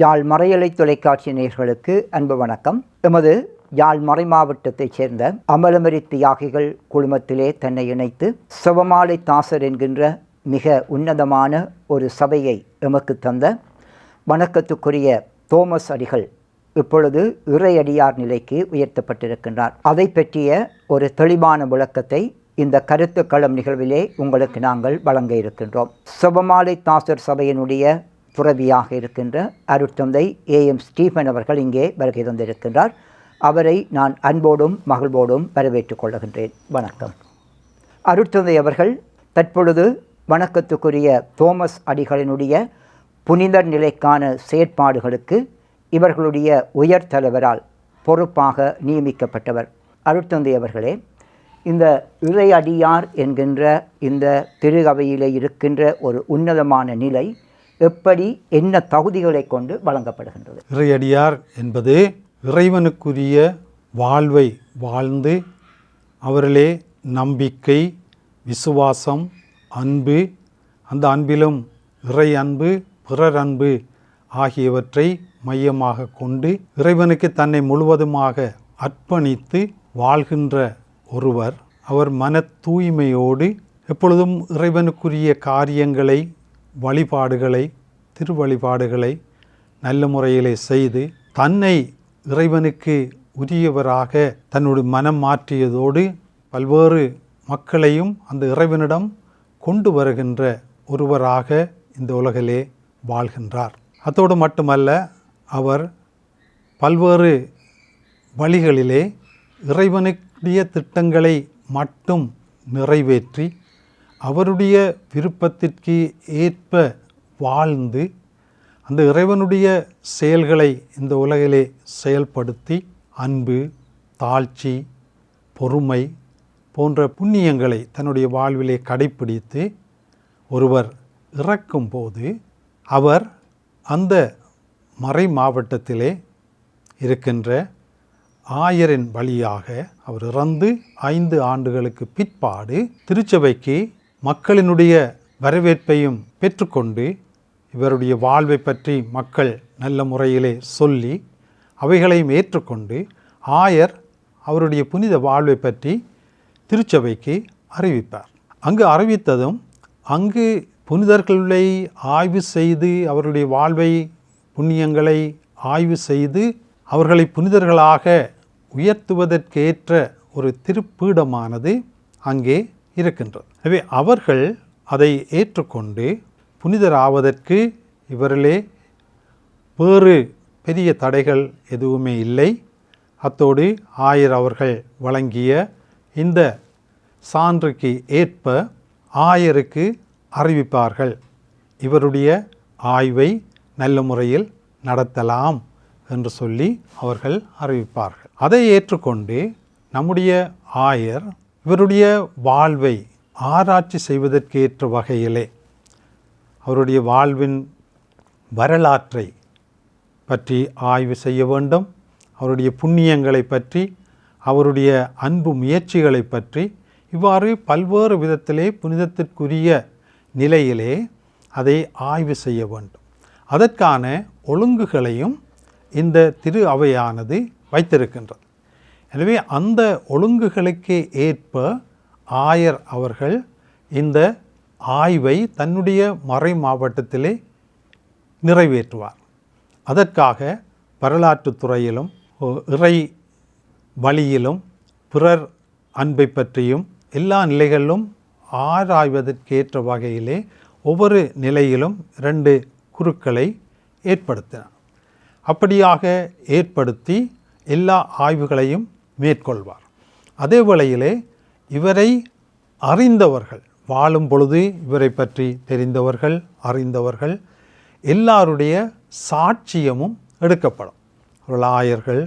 யாழ் மறையலை தொலைக்காட்சி நேயர்களுக்கு அன்பு வணக்கம். எமது யாழ் மறை மாவட்டத்தைச் சேர்ந்த அமலமரி தியாகிகள் குழுமத்திலே தன்னை இணைத்து சிவமாலை தாசர் என்கின்ற மிக உன்னதமான ஒரு சபையை எமக்கு தந்த வணக்கத்துக்குரிய தோமஸ் அடிகள் இப்பொழுது இறையடியார் நிலைக்கு உயர்த்தப்பட்டிருக்கின்றார். அதை பற்றிய ஒரு தெளிவான விளக்கத்தை இந்த கருத்து களம் நிகழ்விலே உங்களுக்கு நாங்கள் வழங்க இருக்கின்றோம். சிவமாலை தாசர் சபையினுடைய துறவியாக இருக்கின்ற அருட்தந்தை ஏ எம் ஸ்டீஃபன் அவர்கள் இங்கே வருகை தந்திருக்கின்றார். அவரை நான் அன்போடும் மகிழ்வோடும் வரவேற்றுக் கொள்ளுகின்றேன். வணக்கம். அருட்தந்தை அவர்கள் தற்பொழுது வணக்கத்துக்குரிய தோமஸ் அடிகளினுடைய புனிதர் நிலைக்கான செயற்பாடுகளுக்கு இவர்களுடைய உயர் தலைவரால் பொறுப்பாக நியமிக்கப்பட்டவர். அருட்தந்தை அவர்களே இந்த இறையடியார் என்கின்ற இந்த திருகவையில் இருக்கின்ற ஒரு உன்னதமான நிலை எப்படி என்ன தகுதிகளை கொண்டு வழங்கப்படுகின்றது? இறையடியார் என்பது இறைவனுக்குரிய வாழ்வை வாழ்ந்து அவர்களே நம்பிக்கை விசுவாசம் அன்பு அந்த அன்பிலும் இறை அன்பு பிறர் அன்பு ஆகியவற்றை மையமாக கொண்டு இறைவனுக்கு தன்னை முழுவதுமாக அர்ப்பணித்து வாழ்கின்ற ஒருவர். அவர் மன தூய்மையோடு எப்பொழுதும் இறைவனுக்குரிய காரியங்களை வழிபாடுகளை திருவழிபாடுகளை நல்ல முறையிலே செய்து தன்னை இறைவனுக்கு உரியவராக தன்னுடைய மனம் மாற்றியதோடு பல்வேறு மக்களையும் அந்த இறைவனிடம் கொண்டு வருகின்ற ஒருவராக இந்த உலகிலே வாழ்கின்றார். அதோடு மட்டுமல்ல அவர் பல்வேறு வழிகளிலே இறைவனுடைய திட்டங்களை மட்டும் நிறைவேற்றி அவருடைய விருப்பத்திற்கு ஏற்ப வாழ்ந்து அந்த இறைவனுடைய செயல்களை இந்த உலகிலே செயல்படுத்தி அன்பு தாழ்ச்சி பொறுமை போன்ற புண்ணியங்களை தன்னுடைய வாழ்விலே கடைப்பிடித்து ஒருவர் இறக்கும் போது அவர் அந்த மறை மாவட்டத்திலே இருக்கின்ற ஆயரின் வழியாக அவர் இறந்து ஐந்து ஆண்டுகளுக்கு பிற்பாடு திருச்சபைக்கு மக்களினுடைய வரவேற்பையும் பெற்றுக்கொண்டு இவருடைய வாழ்வை பற்றி மக்கள் நல்ல முறையிலே சொல்லி அவைகளையும் ஏற்றுக்கொண்டு ஆயர் அவருடைய புனித வாழ்வை பற்றி திருச்சபைக்கு அறிவிப்பார் அங்கு அறிவித்ததும் அங்கு புனிதர்களை ஆய்வு செய்து அவருடைய வாழ்வை புண்ணியங்களை ஆய்வு செய்து அவர்களை புனிதர்களாக உயர்த்துவதற்கேற்ற ஒரு திருப்பீடமானது அங்கே இருக்கின்றது. எனவே அவர்கள் அதை ஏற்றுக்கொண்டு புனிதராவதற்கு இவர்களே வேறு பெரிய தடைகள் எதுவுமே இல்லை. அத்தோடு ஆயர் அவர்கள் வழங்கிய இந்த சான்றுக்கு ஏற்ப ஆயருக்கு அறிவிப்பார்கள். இவருடைய ஆய்வை நல்ல முறையில் நடத்தலாம் என்று சொல்லி அவர்கள் அறிவிப்பார்கள். அதை ஏற்றுக்கொண்டு நம்முடைய ஆயர் இவருடைய வாழ்வை ஆராய்ச்சி செய்வதற்கேற்ற வகையிலே அவருடைய வாழ்வின் வரலாற்றை பற்றி ஆய்வு செய்ய வேண்டும். அவருடைய புண்ணியங்களை பற்றி அவருடைய அன்பு முயற்சிகளை பற்றி இவ்வாறு பல்வேறு விதத்திலே புனிதத்திற்குரிய நிலையிலே அதை ஆய்வு செய்ய வேண்டும். அதற்கான ஒழுங்குகளையும் இந்த திரு அவையானது வைத்திருக்கின்றது. எனவே அந்த ஒழுங்குகளுக்கு ஏற்ப ஆயர் அவர்கள் இந்த ஆய்வை தன்னுடைய மறை மாவட்டத்திலே நிறைவேற்றுவார். அதற்காக வரலாற்றுத்துறையிலும் இறை வழியிலும் பிறர் அன்பை பற்றியும் எல்லா நிலைகளிலும் ஆராய்வதற்கேற்ற வகையிலே ஒவ்வொரு நிலையிலும் ரெண்டு குருக்களை ஏற்படுத்தினார். அப்படியாக ஏற்படுத்தி எல்லா ஆய்வுகளையும் மேற்கொள்வார். அதே வேளையிலே இவரை அறிந்தவர்கள் வாழும் பொழுது இவரை பற்றி தெரிந்தவர்கள் அறிந்தவர்கள் எல்லாருடைய சாட்சியமும் எடுக்கப்படும். அவர்கள் ஆயர்கள்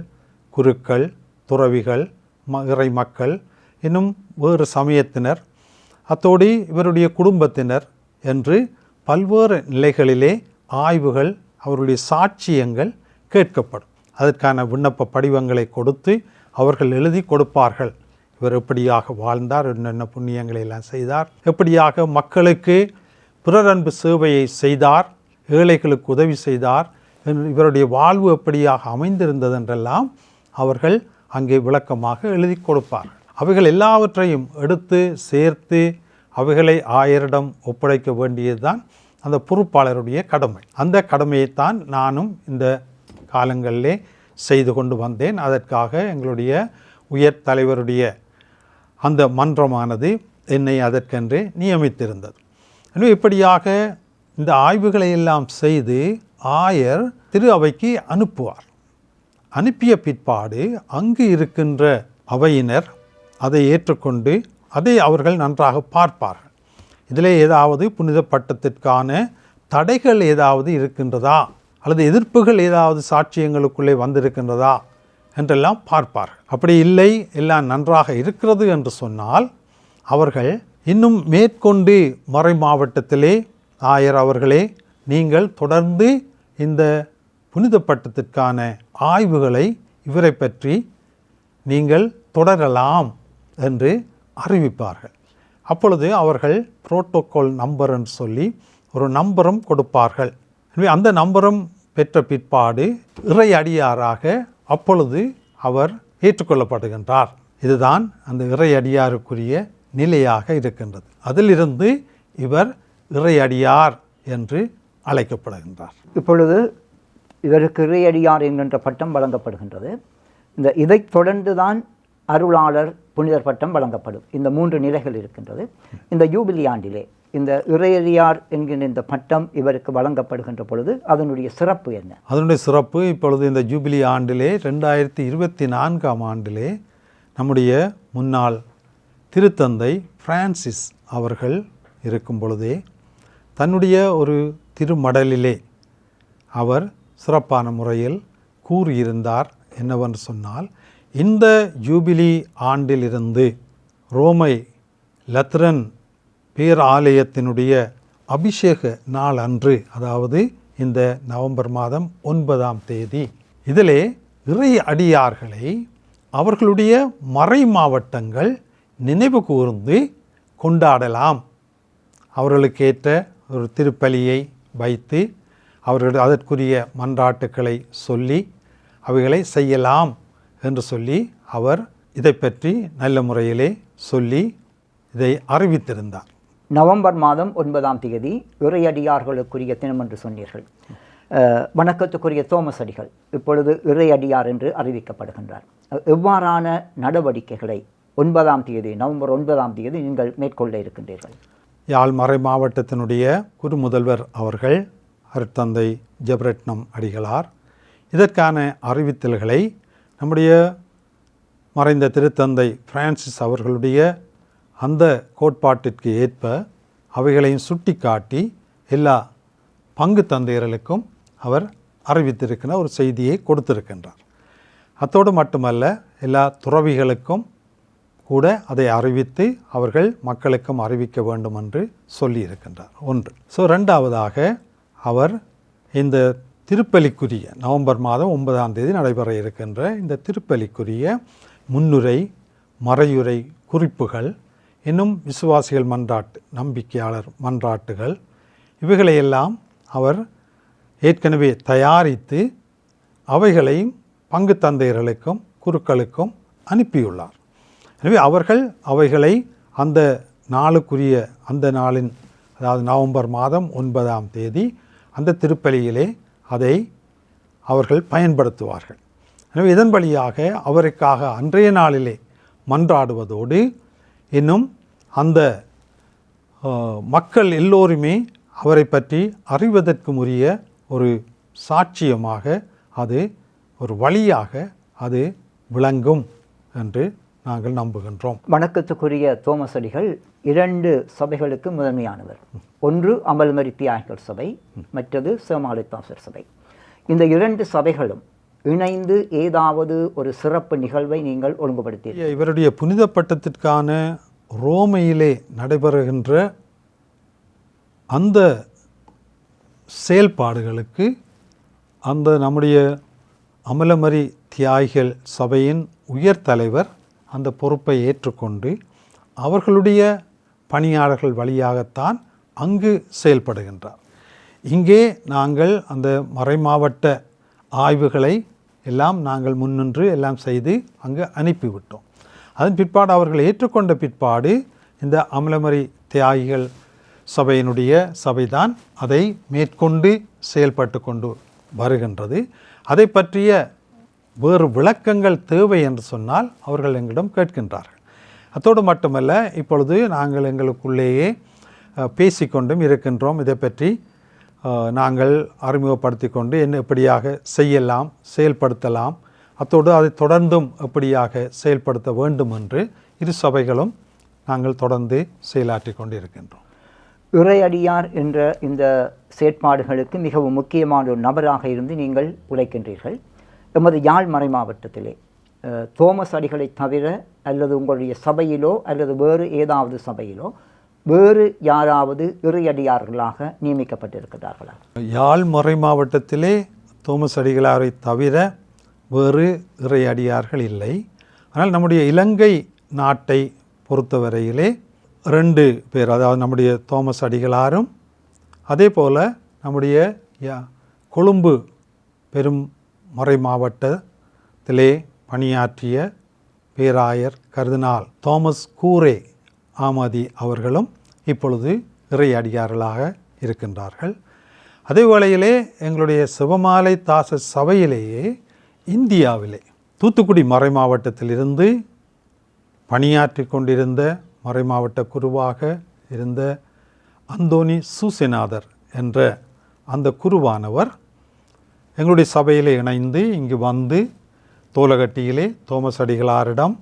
குருக்கள் துறவிகள் மகரை மக்கள் இன்னும் வேறு சமயத்தினர் அத்தோடு இவருடைய குடும்பத்தினர் என்று பல்வேறு நிலைகளிலே ஆய்வுகள் அவருடைய சாட்சியங்கள் கேட்கப்படும். அதற்கான விண்ணப்ப படிவங்களை கொடுத்து அவர்கள் எழுதி கொடுப்பார்கள். இவர் எப்படியாக வாழ்ந்தார்? என்னென்ன புண்ணியங்களை எல்லாம் செய்தார்? எப்படியாக மக்களுக்கு பிறரன்பு சேவையை செய்தார்? ஏழைகளுக்கு உதவி செய்தார்? இவருடைய வாழ்வு எப்படியாக அமைந்திருந்தது என்றெல்லாம் அவர்கள் அங்கே விளக்கமாக எழுதி கொடுப்பார்கள் அவைகள் எல்லாவற்றையும் எடுத்து சேர்த்து அவைகளை ஆயரிடம் ஒப்படைக்க வேண்டியதுதான் அந்த பொறுப்பாளருடைய கடமை. அந்த கடமையைத்தான் நானும் இந்த காலங்களிலே செய்து கொண்டு வந்தேன். அதற்காக எங்களுடைய உயர் தலைவருடைய அந்த மன்றமானது என்னை அதற்கென்று நியமித்திருந்தது. எனவே இப்படியாக இந்த ஆய்வுகளை எல்லாம் செய்து ஆயர் திரு அவைக்கு அனுப்புவார். அனுப்பிய பிற்பாடு அங்கு இருக்கின்ற அவையினர் அதை ஏற்றுக்கொண்டு அதை அவர்கள் நன்றாக பார்ப்பார்கள். இதில் ஏதாவது புனித பட்டத்திற்கான தடைகள் ஏதாவது இருக்கின்றதா? அல்லது எதிர்ப்புகள் ஏதாவது சாட்சியங்களுக்குள்ளே வந்திருக்கின்றதா என்றெல்லாம் பார்ப்பார் அப்படி இல்லை எல்லாம் நன்றாக இருக்கிறது என்று சொன்னால் அவர்கள் இன்னும் மேற்கொண்டு மறை மாவட்டத்திலே ஆயர் அவர்களே நீங்கள் தொடர்ந்து இந்த புனித பட்டத்திற்கான ஆய்வுகளை இவரை பற்றி நீங்கள் தொடரலாம் என்று அறிவிப்பார்கள். அப்பொழுது அவர்கள் புரோட்டோகால் நம்பர் என்று சொல்லி ஒரு நம்பரும் கொடுப்பார்கள். எனவே அந்த நம்பரும் பெற்ற பிற்பாடு இறை அடியாராக அப்பொழுது அவர் ஏற்றுக்கொள்ளப்படுகின்றார். இதுதான் அந்த இறை அடியாருக்குரிய நிலையாக இருக்கின்றது. அதிலிருந்து இவர் இறையடியார் என்று அழைக்கப்படுகின்றார். இப்பொழுது இவருக்கு இறையடியார் என்கின்ற பட்டம் வழங்கப்படுகின்றது. இந்த இதைத் தொடர்ந்து தான் அருளாளர் புனிதர் பட்டம் வழங்கப்படும். இந்த மூன்று நிலைகள் இருக்கின்றது. இந்த யூபிலி ஆண்டிலே இந்த இறையறியார் என்கின்ற இந்த பட்டம் இவருக்கு வழங்கப்படுகின்ற பொழுது அதனுடைய சிறப்பு என்ன? அதனுடைய சிறப்பு இப்பொழுது இந்த ஜூபிலி ஆண்டிலே ரெண்டாயிரத்தி இருபத்தி நான்காம் ஆண்டிலே நம்முடைய முன்னாள் திருத்தந்தை பிரான்சிஸ் அவர்கள் இருக்கும் பொழுதே தன்னுடைய ஒரு திருமடலிலே அவர் சிறப்பான முறையில் கூறியிருந்தார் என்னவென்று சொன்னால் இந்த ஜூபிலி ஆண்டிலிருந்து ரோமை லத்ரன் பேராலயத்தினுடைய அபிஷேக நாள் அன்று அதாவது இந்த நவம்பர் மாதம் ஒன்பதாம் தேதி இதிலே இறை அடியார்களை அவர்களுடைய மறை மாவட்டங்கள் நினைவு கூர்ந்து கொண்டாடலாம். அவர்களுக்கேற்ற ஒரு திருப்பலியை வைத்து அவர்கள் அதற்குரிய மன்றாட்டுக்களை சொல்லி அவைகளை செய்யலாம் என்று சொல்லி அவர் இதை பற்றி நல்ல முறையிலே சொல்லி இதை அறிவித்திருந்தார். நவம்பர் மாதம் ஒன்பதாம் தேதி இறையடியார்களுக்குரிய தினம் என்று சொன்னீர்கள். வணக்கத்துக்குரிய தோமஸ் அடிகள் இப்பொழுது இறையடியார் என்று அறிவிக்கப்படுகின்றார். எவ்வாறான நடவடிக்கைகளை ஒன்பதாம் தேதி நவம்பர் ஒன்பதாம் தேதி நீங்கள் மேற்கொள்ள இருக்கின்றீர்கள்? யாழ் மறை மாவட்டத்தினுடைய குருமுதல்வர் அவர்கள் அருட்தந்தை ஜெபரட்னம் அடிகளார் இதற்கான அறிவித்தல்களை நம்முடைய மறைந்த திருத்தந்தை பிரான்சிஸ் அவர்களுடைய அந்த கோட்பாட்டிற்கு ஏற்ப அவைகளையும் சுட்டி காட்டி எல்லா பங்கு தந்தையர்களுக்கும் அவர் அறிவித்திருக்கிற ஒரு செய்தியை கொடுத்திருக்கின்றார். அத்தோடு மட்டுமல்ல எல்லா துறவிகளுக்கும் கூட அதை அறிவித்து அவர்கள் மக்களுக்கும் அறிவிக்க வேண்டும் என்று சொல்லியிருக்கின்றார். ஒன்று. ஸோ ரெண்டாவதாக அவர் இந்த திருப்பலிக்குரிய நவம்பர் மாதம் ஒன்பதாம் தேதி நடைபெற இருக்கின்ற இந்த திருப்பலிக்குரிய முன்னுரை மறையுரை குறிப்புகள் இன்னும் விசுவாசிகள் மன்றாட்டு நம்பிக்கையாளர் மன்றாட்டுகள். இவைகளையெல்லாம் அவர் ஏற்கனவே தயாரித்து அவைகளையும் பங்கு தந்தையர்களுக்கும் குருக்களுக்கும் அனுப்பியுள்ளார். எனவே அவர்கள் அவைகளை அந்த நாளுக்குரிய அந்த நாளின் அதாவது நவம்பர் மாதம் ஒன்பதாம் தேதி அந்த திருப்பலியிலே அதை அவர்கள் பயன்படுத்துவார்கள். எனவே இதன் வழியாக அவருக்காக அன்றைய நாளிலே மன்றாடுவதோடு இன்னும் அந்த மக்கள் எல்லோருமே அவரை பற்றி அறிவதற்கும் உரிய ஒரு சாட்சியமாக அது ஒரு வழியாக அது விளங்கும் என்று நாங்கள் நம்புகின்றோம். வணக்கத்துக்குரிய தோமஸ் அடிகள் இரண்டு சபைகளுக்கு முதன்மையானவர். ஒன்று அமல்மரி தியாகிகள் சபை மற்றது சேமாலித்தாசர் சபை. இந்த இரண்டு சபைகளும் இணைந்து ஏதாவது ஒரு சிறப்பு நிகழ்வை நீங்கள் ஒழுங்குபடுத்தி இவருடைய புனித பட்டத்திற்கான ரோமையிலே நடைபெறுகின்ற அந்த செயல்பாடுகளுக்கு அந்த நம்முடைய அமலமரி தியாகிகள் சபையின் உயர் தலைவர் அந்த பொறுப்பை ஏற்றுக்கொண்டு அவர்களுடைய பணியாளர்கள் வழியாகத்தான் அங்கு செயல்படுகின்றார். இங்கே நாங்கள் அந்த மறைமாவட்ட ஆய்வுகளை எல்லாம் நாங்கள் முன்னின்று எல்லாம் செய்து அங்கு அனுப்பிவிட்டோம். அதன் பிற்பாடு அவர்கள் ஏற்றுக்கொண்ட பிற்பாடு இந்த அமலமறை தியாகிகள் சபையினுடைய சபைதான் அதை மேற்கொண்டு செயல்பட்டு கொண்டு வருகின்றது. அதை பற்றிய வேறு விளக்கங்கள் தேவை என்று சொன்னால் அவர்கள் எங்களிடம் கேட்கின்றார்கள். அத்தோடு மட்டுமல்ல இப்பொழுது நாங்கள் எங்களுக்குள்ளேயே பேசிக்கொண்டும் இருக்கின்றோம். இதை பற்றி நாங்கள் அறிமுகப்படுத்தி கொண்டு என்ன எப்படியாக செய்யலாம் செயல்படுத்தலாம் அத்தோடு அதை தொடர்ந்தும் எப்படியாக செயல்படுத்த வேண்டும் என்று இரு சபைகளும் நாங்கள் தொடர்ந்து செயலாற்றி கொண்டு இருக்கின்றோம் இறையடியார் என்ற இந்த செயற்பாடுகளுக்கு மிகவும் முக்கியமான ஒரு நபராக இருந்து நீங்கள் உழைக்கின்றீர்கள். எமது யாழ் மறை மாவட்டத்திலே தோமஸ் அடிகளை தவிர அல்லது உங்களுடைய சபையிலோ அல்லது வேறு ஏதாவது சபையிலோ வேறு யாராவது இறையடியார்களாக நியமிக்கப்பட்டிருக்கிறார்களா? யாழ் முறை மாவட்டத்திலே தோமஸ் அடிகளாரை தவிர வேறு இறை அடியார்கள் இல்லை. ஆனால் நம்முடைய இலங்கை நாட்டை பொறுத்தவரையிலே ரெண்டு பேர் அதாவது நம்முடைய தோமஸ் அடிகளாரும் அதே போல் நம்முடைய யா- கொழும்பு பெரும் மறை மாவட்டத்திலே பணியாற்றிய பேராயர் கருதினால் தோமஸ் கூரே ஆமாதி அவர்களும் இப்பொழுது இறையடியார்களாக இருக்கின்றார்கள். அதே வேளையிலே எங்களுடைய சிவமாலை தாச சபையிலேயே இந்தியாவிலே தூத்துக்குடி மறை மாவட்டத்திலிருந்து பணியாற்றி கொண்டிருந்த மறைமாவட்ட குருவாக இருந்த அந்தோனி சூசிநாதர் என்ற அந்த குருவானவர் எங்களுடைய சபையிலே இணைந்து இங்கு வந்து தோலகட்டியிலே தோமஸ் அடிகளாரிடம்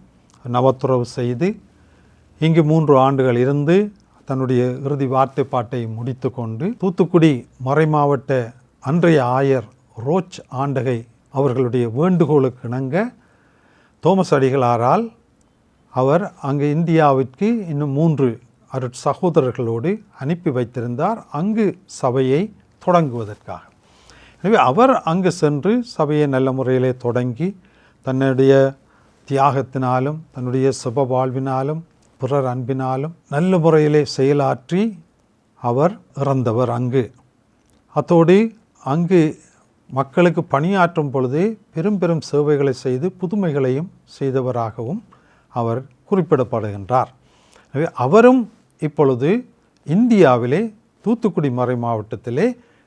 நவத்துறவு செய்து இங்கு மூன்று ஆண்டுகள் இருந்து தன்னுடைய இறுதி வார்த்தை பாட்டை முடித்து கொண்டு தூத்துக்குடி மறைமாவட்ட அன்றைய ஆயர் ரோச் ஆண்டகை அவர்களுடைய வேண்டுகோளுக்கு இணங்க தோமஸ் அடிகளாரால் அவர் அங்கு இந்தியாவிற்கு இன்னும் மூன்று அருட் சகோதரர்களோடு அனுப்பி வைத்திருந்தார். அங்கு சபையை தொடங்குவதற்காக. எனவே அவர் அங்கு சென்று சபையை நல்ல முறையிலே தொடங்கி தன்னுடைய தியாகத்தினாலும் தன்னுடைய சுப வாழ்வினாலும் பிறர் அன்பினாலும் நல்ல முறையிலே செயலாற்றி அவர் இறந்தவர் அங்கு. அத்தோடு அங்கு மக்களுக்கு பணியாற்றும் பொழுது பெரும் பெரும் சேவைகளை செய்து புதுமைகளையும் செய்தவராகவும் அவர் குறிப்பிடப்படுகின்றார். எனவே அவரும் இப்பொழுது இந்தியாவிலே தூத்துக்குடி மறை மாவட்டத்திலே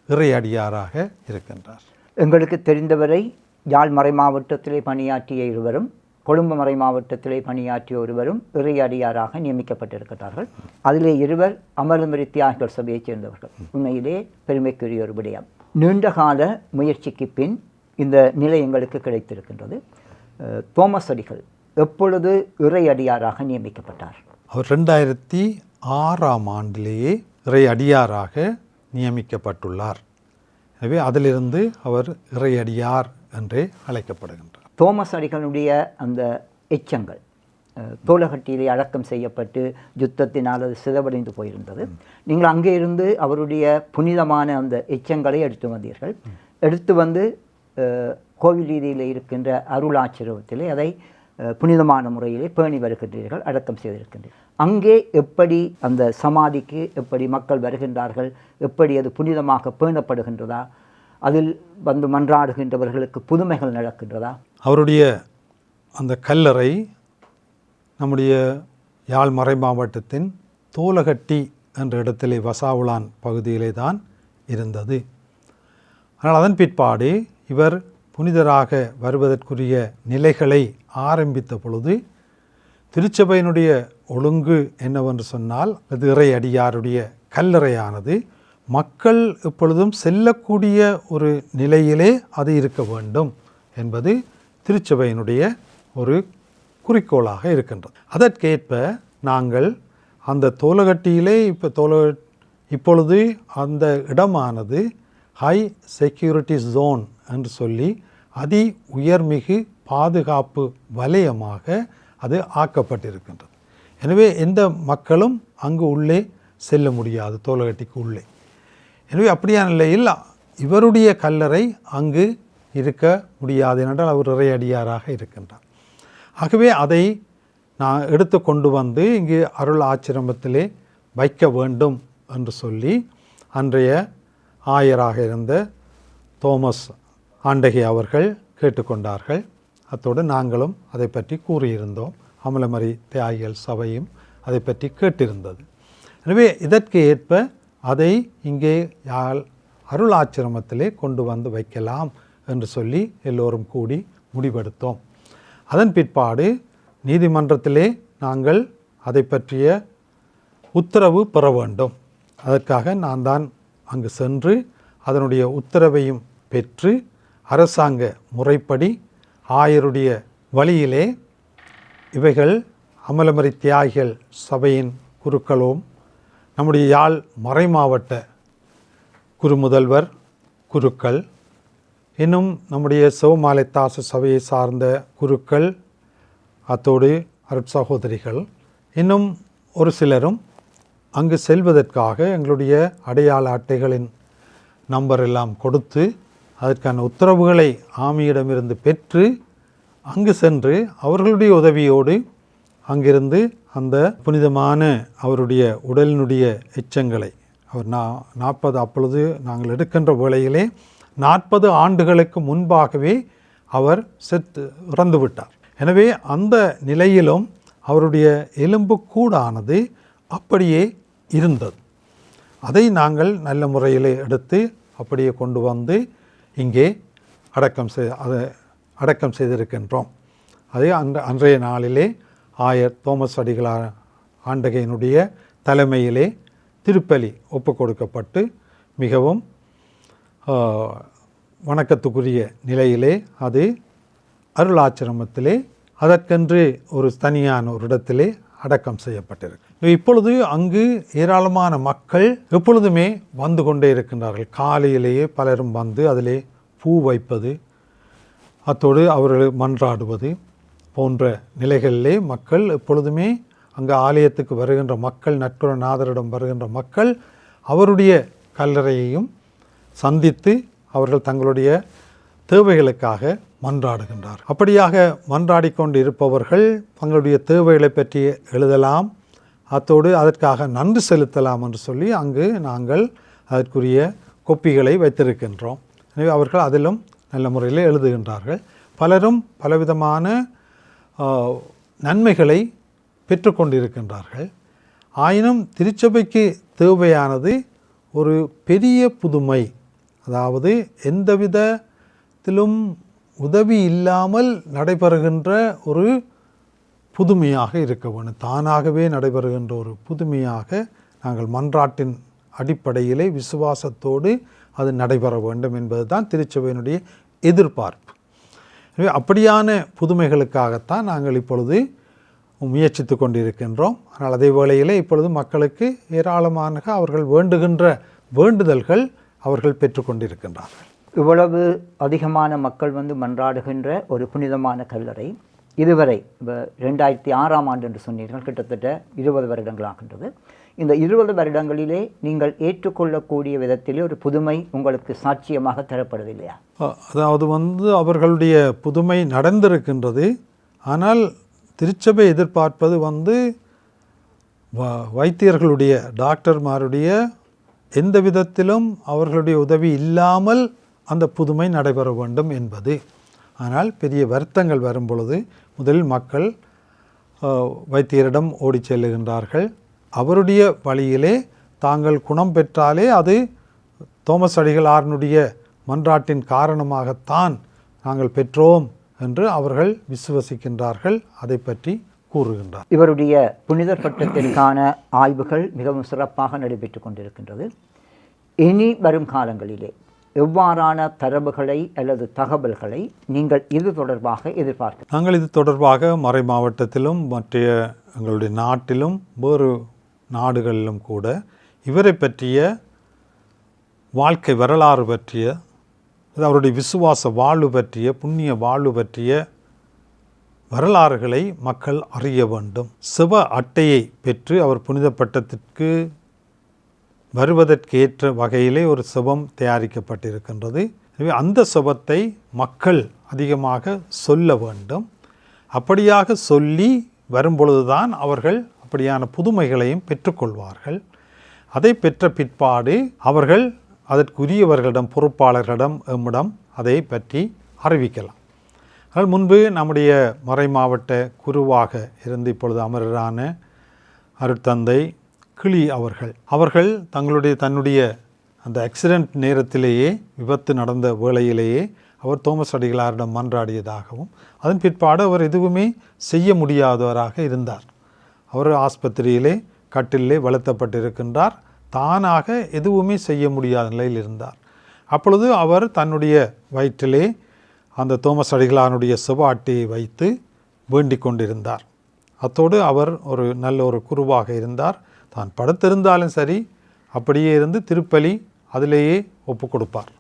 இறையடியாராக இருக்கின்றார். எங்களுக்கு தெரிந்தவரை யாழ் மறை மாவட்டத்திலே பணியாற்றிய இருவரும் கொழும்பு மறை மாவட்டத்திலே பணியாற்றிய ஒருவரும் இறையடியாராக நியமிக்கப்பட்டிருக்கிறார்கள். அதிலே இருவர் அமர்ந்தமரி தியாகிகள் சபையைச் சேர்ந்தவர்கள். உண்மையிலே பெருமைக்குரிய ஒரு விடயம். நீண்டகால முயற்சிக்கு பின் இந்த நிலை எங்களுக்கு கிடைத்திருக்கின்றது. தோமஸ் அடிகள் எப்பொழுது இறையடியாராக நியமிக்கப்பட்டார்? அவர் ரெண்டாயிரத்தி ஆறாம் ஆண்டிலேயே இறை அடியாராக நியமிக்கப்பட்டுள்ளார். எனவே அதிலிருந்து அவர் இறையடியார் என்றே அழைக்கப்படுகின்றார். தோமஸ் அடிகளுடைய அந்த எச்சங்கள் தோலகட்டியிலே அடக்கம் செய்யப்பட்டு யுத்தத்தினால் அது சிதவடைந்து போயிருந்தது. நீங்கள் அங்கே இருந்து அவருடைய புனிதமான அந்த எச்சங்களை எடுத்து வந்தீர்கள். எடுத்து வந்து கோவில் ரீதியில் இருக்கின்ற அருளாச்சிரவத்திலே அதை புனிதமான முறையிலே பேணி வருகின்றீர்கள் அடக்கம் செய்திருக்கின்றீர்கள். அங்கே எப்படி அந்த சமாதிக்கு எப்படி மக்கள் வருகின்றார்கள் எப்படி அது புனிதமாக பேணப்படுகின்றதா அதில் வந்து மன்றாடுகின்றவர்களுக்கு புதுமைகள் நடக்கின்றதா? அவருடைய அந்த கல்லறை நம்முடைய யாழ் மறை மாவட்டத்தின் தோலகட்டி என்ற இடத்திலே வசாவுலான் பகுதியிலே தான் இருந்தது. ஆனால் அதன் பிற்பாடு இவர் புனிதராக வருவதற்குரிய நிலைகளை ஆரம்பித்த பொழுது திருச்சபையினுடைய ஒழுங்கு என்னவென்று சொன்னால் அது இறை அடியாருடைய கல்லறையானது. மக்கள் எப்பொழுதும் செல்லக்கூடிய ஒரு நிலையிலே அது இருக்க வேண்டும் என்பது திருச்சபையினுடைய ஒரு குறிக்கோளாக இருக்கின்றது. அதற்கேற்ப நாங்கள் அந்த தோலகட்டியிலே இப்போ தோல இப்பொழுது அந்த இடமானது ஹை செக்யூரிட்டி ஜோன் என்று சொல்லி அதி உயர்மிகு பாதுகாப்பு வலயமாக அது ஆக்கப்பட்டிருக்கின்றது. எனவே எந்த மக்களும் அங்கு உள்ளே செல்ல முடியாது தோலகட்டிக்கு உள்ளே. எனவே அப்படியான நிலையில் இவருடைய கல்லறை அங்கு இருக்க முடியாது என்றால் அவர் இறையடியாராக இருக்கின்றார். ஆகவே அதை நான் எடுத்து கொண்டு வந்து இங்கு அருள் ஆச்சிரமத்திலே வைக்க வேண்டும் என்று சொல்லி அன்றைய ஆயராக இருந்த தோமஸ் ஆண்டகி அவர்கள் கேட்டுக்கொண்டார்கள். அத்தோடு நாங்களும் அதை பற்றி கூறியிருந்தோம். அமலமரி தியாகிகள் சபையும் அதை பற்றி கேட்டிருந்தது. எனவே இதற்கு ஏற்ப அதை இங்கே யாழ் அருள் ஆச்சிரமத்திலே கொண்டு வந்து வைக்கலாம் என்று சொல்லி எல்லோரும் கூடி முடிவெடுத்தோம். அதன் பிற்பாடு நீதிமன்றத்திலே நாங்கள் அதை பற்றிய உத்தரவு பெற வேண்டும். அதற்காக நான் தான் அங்கு சென்று அதனுடைய உத்தரவையும் பெற்று அரசாங்க முறைப்படி ஆயருடைய வழியிலே இவைகள் அமலமரி தியாகிகள் சபையின் குருக்களும் நம்முடைய யாழ் மறைமாவட்ட குருமுதல்வர் குருக்கள் இன்னும் நம்முடைய சிவமாலை சபையை சார்ந்த குருக்கள் அத்தோடு அருட்சகோதரிகள் இன்னும் ஒரு சிலரும் அங்கு செல்வதற்காக எங்களுடைய அடையாள அட்டைகளின் நம்பர் எல்லாம் கொடுத்து அதற்கான உத்தரவுகளை ஆமியிடமிருந்து பெற்று அங்கு சென்று அவர்களுடைய உதவியோடு அங்கிருந்து அந்த புனிதமான அவருடைய உடலினுடைய எச்சங்களை அவர் நா நாற்பது அப்பொழுது நாங்கள் எடுக்கின்ற வேளையிலே நாற்பது ஆண்டுகளுக்கு முன்பாகவே அவர் செத்து இறந்து விட்டார். எனவே அந்த நிலையிலும் அவருடைய எலும்பு கூடானது அப்படியே இருந்தது. அதை நாங்கள் நல்ல முறையில் எடுத்து அப்படியே கொண்டு வந்து இங்கே அடக்கம் செய் அதை அடக்கம் செய்திருக்கின்றோம். அதே அன்ற அன்றைய நாளிலே ஆயர் தோமஸ் அடிகளார் ஆண்டகையினுடைய தலைமையிலே திருப்பலி ஒப்பு கொடுக்கப்பட்டு மிகவும் வணக்கத்துக்குரிய நிலையிலே அது அருளாச்சிரமத்திலே அதற்கென்று ஒரு தனியான ஒரு இடத்திலே அடக்கம் செய்யப்பட்டிருக்கு. இப்பொழுது அங்கு ஏராளமான மக்கள் எப்பொழுதுமே வந்து கொண்டே இருக்கின்றார்கள். காலையிலேயே பலரும் வந்து அதிலே பூ வைப்பது அத்தோடு அவர்கள் மன்றாடுவது போன்ற நிலைகளிலே மக்கள் எப்பொழுதுமே அங்கே ஆலயத்துக்கு வருகின்ற மக்கள் நட்புறநாதரிடம் வருகின்ற மக்கள் அவருடைய கல்லறையையும் சந்தித்து அவர்கள் தங்களுடைய தேவைகளுக்காக மன்றாடுகின்றார். அப்படியாக மன்றாடி கொண்டு இருப்பவர்கள் தங்களுடைய தேவைகளை பற்றி எழுதலாம். அத்தோடு அதற்காக நன்றி செலுத்தலாம் என்று சொல்லி அங்கு நாங்கள் அதற்குரிய கொப்பிகளை வைத்திருக்கின்றோம். எனவே அவர்கள் அதிலும் நல்ல முறையில் எழுதுகின்றார்கள். பலரும் பலவிதமான நன்மைகளை பெற்றுக்கொண்டிருக்கின்றார்கள். ஆயினும் திருச்சபைக்கு தேவையானது ஒரு பெரிய புதுமை. அதாவது எந்த விதத்திலும் உதவி இல்லாமல் நடைபெறுகின்ற ஒரு புதுமையாக இருக்க வேண்டும். தானாகவே நடைபெறுகின்ற ஒரு புதுமையாக நாங்கள் மன்றாட்டின் அடிப்படையிலே விசுவாசத்தோடு அது நடைபெற வேண்டும் என்பதுதான் திருச்சபையினுடைய எதிர்பார்ப்பு. எனவே அப்படியான புதுமைகளுக்காகத்தான் நாங்கள் இப்பொழுது முயற்சித்து கொண்டிருக்கின்றோம். ஆனால் அதே வேளையிலே இப்பொழுது மக்களுக்கு ஏராளமான அவர்கள் வேண்டுகின்ற வேண்டுதல்கள் அவர்கள் பெற்றுக்கொண்டிருக்கின்றார்கள் இவ்வளவு அதிகமான மக்கள் வந்து மன்றாடுகின்ற ஒரு புனிதமான கல்லறை இதுவரை இப்போ ரெண்டாயிரத்தி ஆறாம் ஆண்டு என்று சொன்னீர்கள் கிட்டத்தட்ட இருபது வருடங்கள் ஆகின்றது இந்த இருபது வருடங்களிலே நீங்கள் ஏற்றுக்கொள்ளக்கூடிய விதத்திலே ஒரு புதுமை உங்களுக்கு சாட்சியமாக தரப்படுது இல்லையா அதாவது வந்து அவர்களுடைய புதுமை நடந்திருக்கின்றது. ஆனால் திருச்சபை எதிர்பார்ப்பது வந்து வ- வைத்தியர்களுடைய டாக்டர்மாருடைய எந்த விதத்திலும் அவர்களுடைய உதவி இல்லாமல் அந்த புதுமை நடைபெற வேண்டும் என்பது. ஆனால் பெரிய வருத்தங்கள் வரும் பொழுது முதலில் மக்கள் வைத்தியரிடம் ஓடி செல்லுகின்றார்கள். அவருடைய வழியிலே தாங்கள் குணம் பெற்றாலே அது தோமஸ் அடிகளாரனுடைய மன்றாட்டின் காரணமாகத்தான் நாங்கள் பெற்றோம் என்று அவர்கள் விசுவசிக்கின்றார்கள். அதை பற்றி கூறுகின்றார். இவருடைய புனிதர் பட்டத்திற்கான ஆய்வுகள் மிகவும் சிறப்பாக நடைபெற்று கொண்டிருக்கின்றது. இனி வரும் காலங்களிலே எவ்வாறான தரவுகளை அல்லது தகவல்களை நீங்கள் இது தொடர்பாக எதிர்பார்க்க நாங்கள் இது தொடர்பாக மறை மாவட்டத்திலும் மற்ற எங்களுடைய நாட்டிலும் வேறு நாடுகளிலும் கூட இவரை பற்றிய வாழ்க்கை வரலாறு பற்றிய அவருடைய விசுவாச வாழ்வு பற்றிய புண்ணிய வாழ்வு பற்றிய வரலாறுகளை மக்கள் அறிய வேண்டும். சிவ அட்டையை பெற்று அவர் புனித பட்டத்திற்கு வருவதற்கேற்ற வகையிலே ஒரு சிவம் தயாரிக்கப்பட்டிருக்கின்றது. எனவே அந்த சிவத்தை மக்கள் அதிகமாக சொல்ல வேண்டும். அப்படியாக சொல்லி வரும்பொழுதுதான் அவர்கள் அப்படியான புதுமைகளையும் பெற்றுக்கொள்வார்கள். அதை பெற்ற பிற்பாடு அவர்கள் அதற்குரியவர்களிடம் பொறுப்பாளர்களிடம் எம்மிடம் அதை பற்றி அறிவிக்கலாம். அதனால் முன்பு நம்முடைய மறை மாவட்ட குருவாக இருந்து இப்பொழுது அமரரான அருட்தந்தை கிளி அவர்கள். அவர்கள் தங்களுடைய தன்னுடைய அந்த ஆக்சிடென்ட் நேரத்திலேயே விபத்து நடந்த வேளையிலேயே அவர் தோமஸ் அடிகளாரிடம் மன்றாடியதாகவும் அதன் பிற்பாடு அவர் எதுவுமே செய்ய முடியாதவராக இருந்தார். அவர் ஆஸ்பத்திரியிலே கட்டிலே வளர்த்தப்பட்டிருக்கின்றார். தானாக எதுவுமே செய்ய முடியாத நிலையில் இருந்தார். அப்பொழுது அவர் தன்னுடைய வயிற்றிலே அந்த தோமஸ் அடிகளானுடைய செவ்வாட்டியை வைத்து வேண்டிக் கொண்டிருந்தார். அத்தோடு அவர் ஒரு நல்ல ஒரு குருவாக இருந்தார். தான் படுத்திருந்தாலும் சரி அப்படியே இருந்து திருப்பலி அதிலேயே ஒப்பு கொடுப்பார்.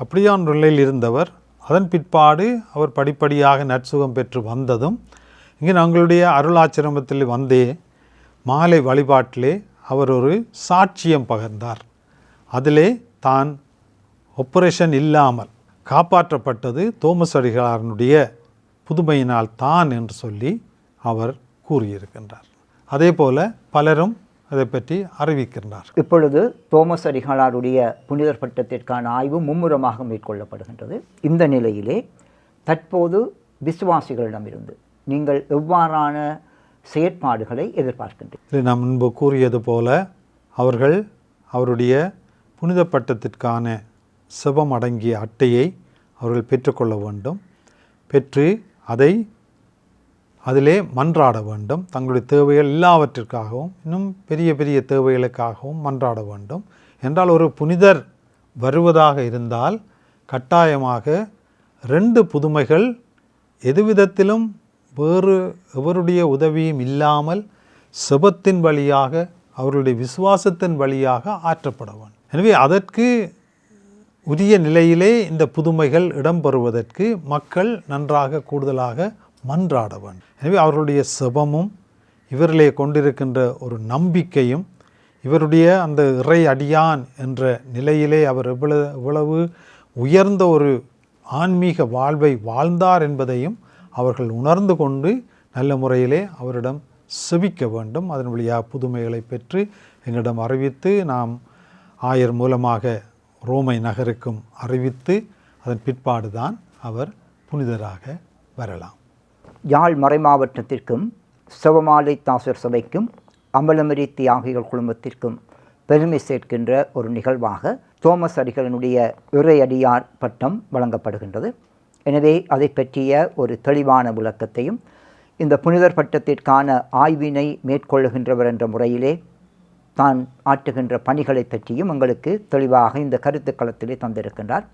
அப்படியான நிலையில் இருந்தவர் அதன் பிற்பாடு அவர் படிப்படியாக நற்சுகம் பெற்று வந்ததும் இங்கே நாங்களுடைய அருளாச்சிரமத்தில் வந்தே மாலை வழிபாட்டிலே அவர் ஒரு சாட்சியம் பகர்ந்தார். அதிலே தான் ஆப்பரேஷன் இல்லாமல் காப்பாற்றப்பட்டது தோமஸ் அடிகளாரனுடைய புதுமையினால் தான் என்று சொல்லி அவர் கூறியிருக்கின்றார். அதே போல பலரும் அதை பற்றி அறிவிக்கின்றார் இப்பொழுது தோமஸ் அடிகளாருடைய புனிதர் பட்டத்திற்கான ஆய்வு மும்முரமாக மேற்கொள்ளப்படுகின்றது. இந்த நிலையிலே தற்போது விசுவாசிகளிடமிருந்து நீங்கள் எவ்வாறான செயற்பாடுகளை எதிர்பார்க்கின்றீர்கள்? நாம் முன்பு கூறியது போல அவர்கள் அவருடைய புனித பட்டத்திற்கான சிவம் அடங்கிய அட்டையை அவர்கள் பெற்றுக்கொள்ள வேண்டும். பெற்று அதை அதிலே மன்றாட வேண்டும். தங்களுடைய தேவைகள் எல்லாவற்றிற்காகவும் இன்னும் பெரிய பெரிய தேவைகளுக்காகவும் மன்றாட வேண்டும். என்றால் ஒரு புனிதர் வருவதாக இருந்தால் கட்டாயமாக ரெண்டு புதுமைகள் எதுவிதத்திலும் வேறு எவருடைய உதவியும் இல்லாமல் செபத்தின் வழியாக அவர்களுடைய விசுவாசத்தின் வழியாக ஆற்றப்படவன். எனவே அதற்கு உரிய நிலையிலே இந்த புதுமைகள் இடம்பெறுவதற்கு மக்கள் நன்றாக கூடுதலாக மன்றாடவன். எனவே அவர்களுடைய செபமும் இவரிலே கொண்டிருக்கின்ற ஒரு நம்பிக்கையும் இவருடைய அந்த இறை அடியான் என்ற நிலையிலே அவர் எவ்வளவு எவ்வளவு உயர்ந்த ஒரு ஆன்மீக வாழ்வை வாழ்ந்தார் என்பதையும் அவர்கள் உணர்ந்து கொண்டு நல்ல முறையிலே அவரிடம் செபிக்க வேண்டும். அதன் வழியாக புதுமைகளை பெற்று எங்களிடம் அறிவித்து நாம் ஆயர் மூலமாக ரோமை நகருக்கும் அறிவித்து அதன் பிற்பாடு தான் அவர் புனிதராக வரலாம். யாழ் மறைமாவட்டத்திற்கும் சிவமாலை தாசர் சபைக்கும் அமலமரி தியாகிகள் குழுமத்திற்கும் பெருமை சேர்க்கின்ற ஒரு நிகழ்வாக தோமஸ் அடிகளினுடைய இறையடியார் பட்டம் வழங்கப்படுகின்றது. எனவே அதை பற்றிய ஒரு தெளிவான விளக்கத்தையும் இந்த புனிதர் பட்டத்திற்கான ஆய்வினை மேற்கொள்ளுகின்றவர் என்ற முறையிலே தான் ஆற்றுகின்ற பணிகளை பற்றியும் எங்களுக்கு தெளிவாக இந்த கருத்துக்களத்திலே தந்திருக்கின்றார்.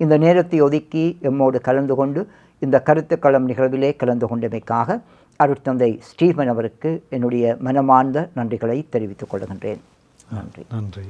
இந்த நேரத்தை ஒதுக்கி எம்மோடு கலந்து கொண்டு இந்த கருத்துக்களம் நிகழ்விலே கலந்து கொண்டமைக்காக அருட்தந்தை ஸ்டீபன் அவருக்கு என்னுடைய மனமார்ந்த நன்றிகளை தெரிவித்துக் கொள்கின்றேன். நன்றி. நன்றி.